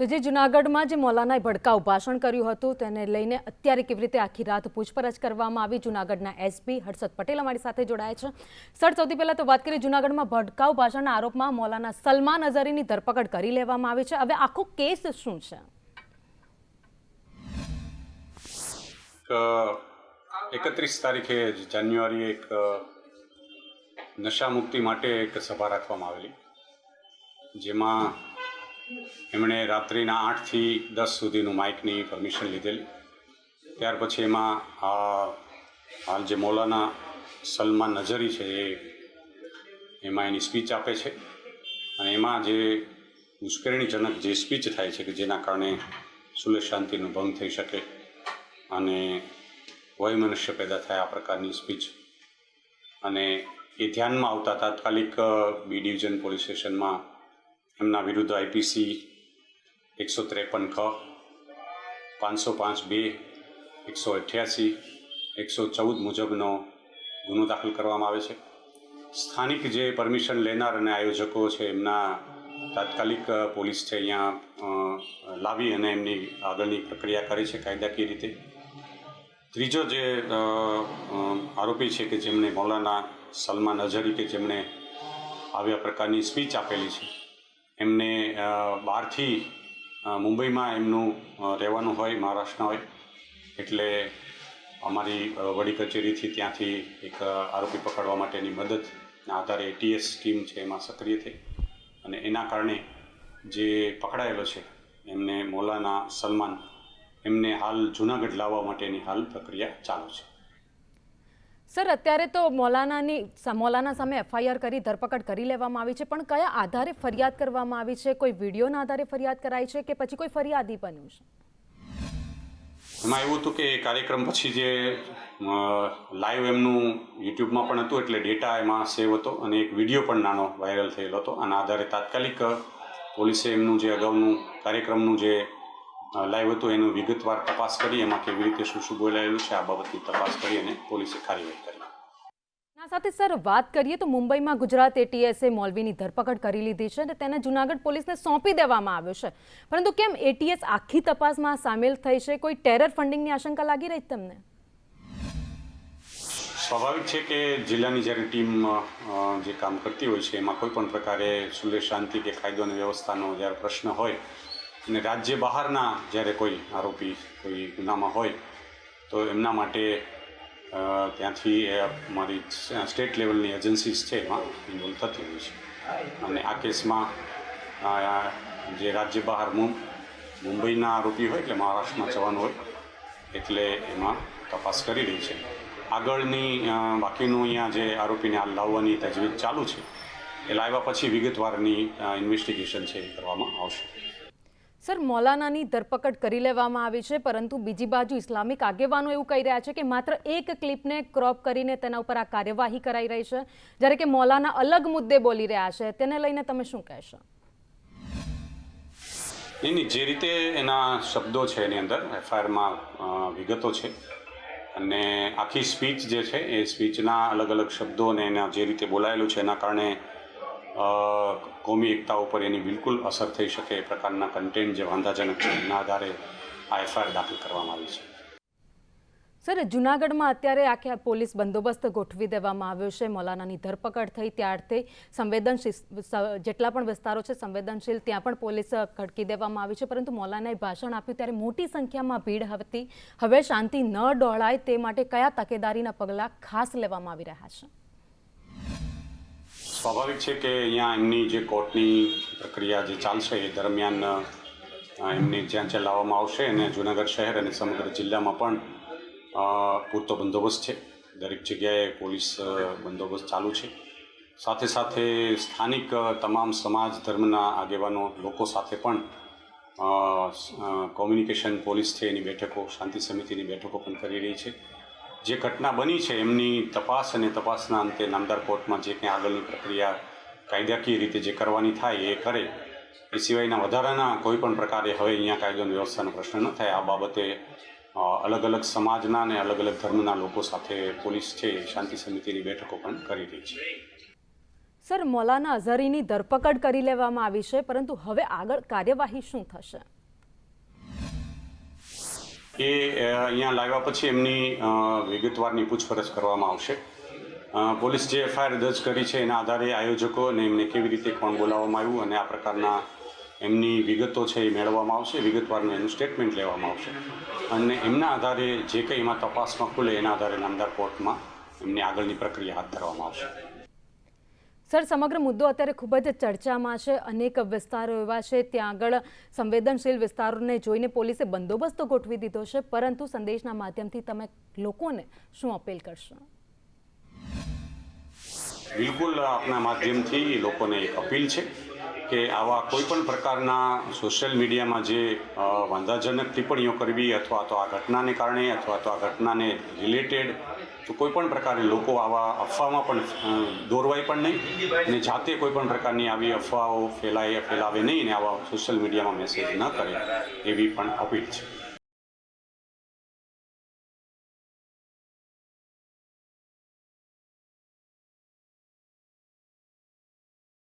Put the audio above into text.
તો જે જુનાગઢમાં જે મૌલાનાએ ભડકાઉ ભાષણ કર્યું હતું તેને લઈને અત્યારે કેવી રીતે આખી રાત પૂછપરછ કરવામાં આવી? જુનાગઢના એસપી હર્ષદ પટેલ અમારી સાથે જોડાયા છે. સર સૌથી પહેલા તો વાત કરીએ જુનાગઢમાં ભડકાઉ ભાષણના આરોપમાં મૌલાના સલમાન અઝરીની ધરપકડ કરી લેવામાં આવી છે. હવે આખો કેસ શું છે? એકત્રીસ તારીખે જાન્યુઆરી એક અ, નશા મુક્તિ માટે એક સભા રાખવામાં આવેલી જેમાં એમણે રાત્રિના આઠથી દસ સુધીનું માઇકની પરમિશન લીધેલી. ત્યાર પછી એમાં હાલ જે મૌલાના સલમાન નજરી છે એ એમાં એની સ્પીચ આપે છે. અને એમાં જે ઉશ્કેરણીજનક જે સ્પીચ થાય છે કે જેના કારણે સુલે શાંતિનો ભંગ થઈ શકે અને વયમનુષ્ય પેદા થાય આ પ્રકારની સ્પીચ. અને એ ધ્યાનમાં આવતા તાત્કાલિક બી ડિવિઝન પોલીસ સ્ટેશનમાં એમના વિરુદ્ધ આઈપીસી એકસો ત્રેપન ખ, પાંચસો પાંચ બે, એકસો અઠ્યાસી, એકસો ચૌદ મુજબનો ગુનો દાખલ કરવામાં આવે છે. સ્થાનિક જે પરમિશન લેનાર અને આયોજકો છે, એમના તાત્કાલિક પોલીસ છે, અહીંયા લાવી અને એમની આગળની પ્રક્રિયા કરે છે કાયદાકીય રીતે. ત્રીજો જે આરોપી છે કે જેમણે મૌલાના સલમાન અઝરી કે જેમણે આવ્યા પ્રકારની સ્પીચ આપેલી છે એમને બહારથી મુંબઈમાં એમનું રહેવાનું હોય, મહારાષ્ટ્રના હોય, એટલે અમારી વડી કચેરીથી ત્યાંથી એક આરોપી પકડવા માટેની મદદના આધારે એટીએસ ટીમ છે એમાં સક્રિય થઈ. અને એના કારણે જે પકડાયેલો છે, એમને મૌલાના સલમાન, એમને હાલ જુનાગઢ લાવવા માટેની હાલ પ્રક્રિયા ચાલુ છે. સર, અત્યારે તો મૌલાનાની મૌલાના સામે એફઆઈઆર કરી, ધરપકડ કરી લેવામાં આવી છે, પણ કયા આધારે ફરિયાદ કરવામાં આવી છે? કોઈ વિડીયોના આધારે ફરિયાદ કરાઈ છે કે પછી કોઈ ફરિયાદી બન્યું છે? એમાં એવું હતું કે કાર્યક્રમ પછી જે લાઈવ એમનું યુટ્યુબમાં પણ હતું, એટલે ડેટા એમાં સેવ હતો અને એક વીડિયો પણ નાનો વાયરલ થયેલો હતો. આના આધારે તાત્કાલિક પોલીસે એમનું જે અગાઉનું કાર્યક્રમનું જે લાઈવ હતું એનું વિગતવાર તપાસ કરી એમાં કેવી રીતે શું શું બોલાયેલું છે આ બાબતની તપાસ કરી અને પોલીસે કાર્યવાહી કરી. ના સાથે સર વાત કરીએ તો મુંબઈમાં ગુજરાત એટીએસે મોલવીની ધરપકડ કરી લીધી છે અને તેને જુનાગઢ પોલીસને સોંપી દેવામાં આવ્યો છે. પરંતુ કેમ એટીએસ આખી તપાસમાં સામેલ થઈ છે? કોઈ ટેરર ફંડિંગની આશંકા લાગી રહી તમને? સ્વાભાવિક છે કે જિલ્લાની જ્યારે ટીમ જે કામ કરતી હોય છે એમાં કોઈ પણ પ્રકારે સુલેહ શાંતિ કે કાયદો અને વ્યવસ્થાનો જ્યારે પ્રશ્ન હોય અને રાજ્ય બહારના જ્યારે કોઈ આરોપી કોઈ ગુનામાં હોય, તો એમના માટે ત્યાંથી મારી સ્ટેટ લેવલની એજન્સીસ છે એમાં ઇન્વોલ્વ થતી હોય છે. અને આ કેસમાં જે રાજ્ય બહાર મુંબઈના આરોપી હોય એટલે મહારાષ્ટ્રમાં જવાનું હોય, એટલે એમાં તપાસ કરી રહી છે. આગળની બાકીનું અહીંયા જે આરોપીને હાલ લાવવાની તજવીજ ચાલુ છે, એ લાવ્યા પછી વિગતવારની ઇન્વેસ્ટિગેશન છે એ કરવામાં આવશે. સર, મૌલાનાની ધરપકડ કરી લેવામાં આવી છે, પરંતુ બીજી બાજુ ઇસ્લામિક આગેવાનો એવું કહી રહ્યા છે કે માત્ર એક ક્લિપને ક્રોપ કરીને તેના ઉપર આ કાર્યવાહી કરાઈ રહી છે. જ્યારે કે મૌલાના અલગ મુદ્દે બોલી રહ્યા છે, તેને લઈને તમે શું કહેશો? નહીં નહીં, જે રીતે એના શબ્દો છે એની અંદર, એફઆઈઆરમાં વિગતો છે. અને આખી સ્પીચ જે છે, એ સ્પીચના અલગ અલગ શબ્દો અને એના જે રીતે બોલાયેલું છે, એના કારણે કોમી એકતા ઉપર એની બિલકુલ અસર થઈ શકે એ પ્રકારના કન્ટેન્ટ જે વાંધાજનક છે, એના આધારે આ એફઆઈઆર દાખલ કરવામાં આવી છે. સર, જુનાગઢમાં અત્યારે આખે પોલીસ બંદોબસ્ત ગોઠવી દેવામાં આવ્યો છે. મૌલાનાની ધરપકડ થઈ ત્યારથી સંવેદનશીલ જેટલા પણ વિસ્તારો છે, સંવેદનશીલ ત્યાં પણ પોલીસ ખડકી દેવામાં આવી છે. પરંતુ મૌલાનાએ ભાષણ આપ્યું ત્યારે મોટી સંખ્યામાં ભીડ હતી. હવે શાંતિ ન ડોળાય તે માટે કયા તકેદારીના પગલાં ખાસ લેવામાં આવી રહ્યા છે? સ્વાભાવિક છે કે અહીંયા એમની જે કોર્ટની પ્રક્રિયા જે ચાલશે એ દરમિયાન એમને જ્યાં જ્યાં લાવવામાં આવશે અને જૂનાગઢ શહેર અને સમગ્ર જિલ્લામાં પણ પૂરતો બંદોબસ્ત છે. દરેક જગ્યાએ પોલીસ બંદોબસ્ત ચાલુ છે. સાથે સાથે સ્થાનિક તમામ સમાજ ધર્મના આગેવાનો, લોકો સાથે પણ કોમ્યુનિકેશન પોલીસ છે. એની બેઠકો, શાંતિ સમિતિની બેઠકો પણ કરી રહી છે. જે ઘટના બની છે, એમની તપાસ અને તપાસના અંતે નામદાર કોર્ટમાં જે કંઈ આગળની પ્રક્રિયા કાયદાકીય રીતે જે કરવાની થાય એ કરે. એ સિવાયના વધારાના કોઈ પણ પ્રકારે હવે અહીંયા કાયદોની વ્યવસ્થાનો પ્રશ્ન ન થાય. આ બાબતે અલગ અલગ સમાજના અને અલગ અલગ ધર્મના લોકો સાથે પોલીસ છે શાંતિ સમિતિની બેઠકો પણ કરી રહી છે. સર, મૌલાના અઝહરીની ધરપકડ કરી લેવામાં આવી છે, પરંતુ હવે આગળ કાર્યવાહી શું થશે? એ અહીંયા લાવ્યા પછી એમની વિગતવારની પૂછપરછ કરવામાં આવશે. પોલીસ જે એફઆઈઆર દર્જ કરી છે એના આધારે આયોજકો અને એમને કેવી રીતે કોણ બોલાવવામાં આવ્યું અને આ પ્રકારના એમની વિગતો છે એ મેળવવામાં આવશે. વિગતવારનું એનું સ્ટેટમેન્ટ લેવામાં આવશે. અને એમના આધારે જે કંઈ એમાં તપાસમાં ખુલે એના આધારે નામદાર કોર્ટમાં એમની આગળની પ્રક્રિયા હાથ ધરવામાં આવશે. સર, સમગ્ર મુદ્દો અત્યારે ખૂબ જ ચર્ચામાં છે, અનેક વિસ્તારો એવા છે, ત્યાં આગળ સંવેદનશીલ વિસ્તારોને જોઈને પોલીસે બંદોબસ્ત ગોઠવી દીધો છે, પરંતુ સંદેશના માધ્યમથી તમે લોકોને શું અપીલ કરશો? બિલકુલ, આપના માધ્યમથી લોકોને એક અપીલ છે. કે આવા કોઈ પણ પ્રકારના સોશિયલ મીડિયામાં જે વાંધાજનક ટિપ્પણીઓ કરવી અથવા તો આ ઘટનાને કારણે અથવા તો આ ઘટનાને રિલેટેડ તો કોઈ પણ પ્રકારે લોકો આવા અફવામાં પણ દોરવાય પણ નહીં. અને જાતે કોઈ પણ પ્રકારની આવી અફવાઓ ફેલાય, ફેલાવે નહીં અને આવા સોશિયલ મીડિયામાં મેસેજ ન કરે એવી પણ અપીલ છે.